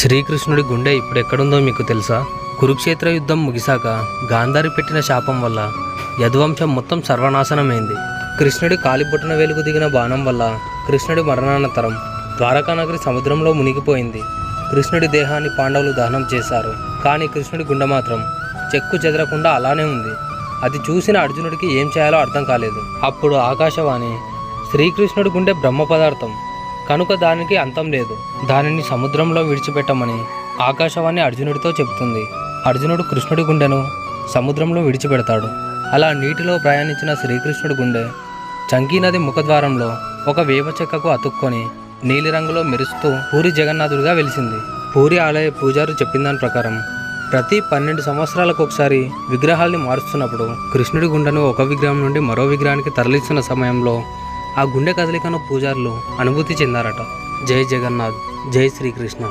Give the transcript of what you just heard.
శ్రీకృష్ణుడి గుండె ఇప్పుడు ఎక్కడుందో మీకు తెలుసా? కురుక్షేత్ర యుద్ధం ముగిశాక గాంధారి పెట్టిన శాపం వల్ల యదువంశం మొత్తం సర్వనాశనమైంది. కృష్ణుడి కాలిబొట్టున వెలుగు దిగిన బాణం వల్ల కృష్ణుడి మరణానంతరం ద్వారకానగరి సముద్రంలో మునిగిపోయింది. కృష్ణుడి దేహాన్ని పాండవులు దహనం చేశారు. కానీ కృష్ణుడి గుండె మాత్రం చెక్కు చెదరకుండా అలానే ఉంది. అది చూసిన అర్జునుడికి ఏం చేయాలో అర్థం కాలేదు. అప్పుడు ఆకాశవాణి శ్రీకృష్ణుడి గుండె బ్రహ్మ పదార్థం కనుక దానికి అంతం లేదు. దానిని సముద్రంలో విడిచిపెట్టమని ఆకాశవాణి అర్జునుడితో చెబుతుంది. అర్జునుడు కృష్ణుడి గుండెను సముద్రంలో విడిచిపెడతాడు. అలా నీటిలో ప్రయాణించిన శ్రీకృష్ణుడి గుండె చంకీ నది ముఖద్వారంలో ఒక వేప చెక్కకు అతుక్కొని నీలిరంగులో మెరుస్తూ పూరి జగన్నాథుడిగా వెలిసింది. పూరి ఆలయ పూజారు చెప్పిన దాని ప్రకారం ప్రతి పన్నెండు సంవత్సరాలకు ఒకసారి విగ్రహాల్ని మారుస్తున్నప్పుడు కృష్ణుడి గుండెను ఒక విగ్రహం నుండి మరో విగ్రహానికి తరలిస్తున్న సమయంలో ఆ గుండె కదలికను పూజారులు అనుభూతి చెందారట. జై జగన్నాథ్ జై శ్రీకృష్ణ.